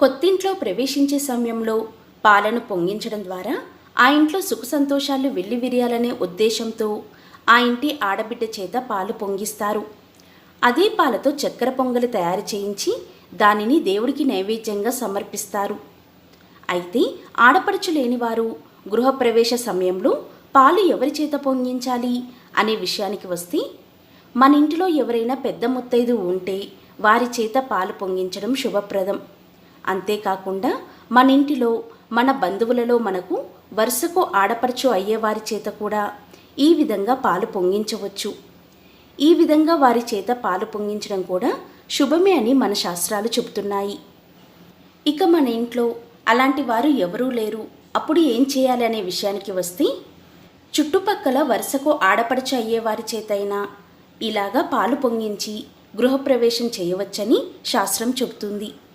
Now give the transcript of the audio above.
కొత్తింట్లో ప్రవేశించే సమయంలో పాలను పొంగించడం ద్వారా ఆ ఇంట్లో సుఖ సంతోషాలు వెల్లివిరియాలనే ఉద్దేశంతో ఆ ఇంటి ఆడబిడ్డ చేత పాలు పొంగిస్తారు. అదే పాలతో చక్కెర పొంగలి తయారు చేయించి దానిని దేవుడికి నైవేద్యంగా సమర్పిస్తారు. అయితే ఆడపడుచు లేనివారు గృహప్రవేశ సమయంలో పాలు ఎవరి చేత పొంగించాలి అనే విషయానికి వస్తే మన ఇంటిలో ఎవరైనా పెద్ద ముత్తైదు ఉంటే వారి చేత పాలు పొంగించడం శుభప్రదం. అంతేకాకుండా మన ఇంటిలో మన బంధువులలో మనకు వరుసకు ఆడపడుచు అయ్యేవారి చేత కూడా ఈ విధంగా పాలు పొంగించవచ్చు. ఈ విధంగా వారి చేత పాలు పొంగించడం కూడా శుభమే అని మన శాస్త్రాలు చెబుతున్నాయి. ఇక మన ఇంట్లో అలాంటి వారు ఎవరూ లేరు. అప్పుడు ఏం చేయాలి అనే విషయానికి వస్తే చుట్టుపక్కల వరుసకు ఆడపడుచు అయ్యేవారి చేతైనా ఇలాగా పాలు పొంగించి గృహప్రవేశం చేయవచ్చని శాస్త్రం చెబుతుంది.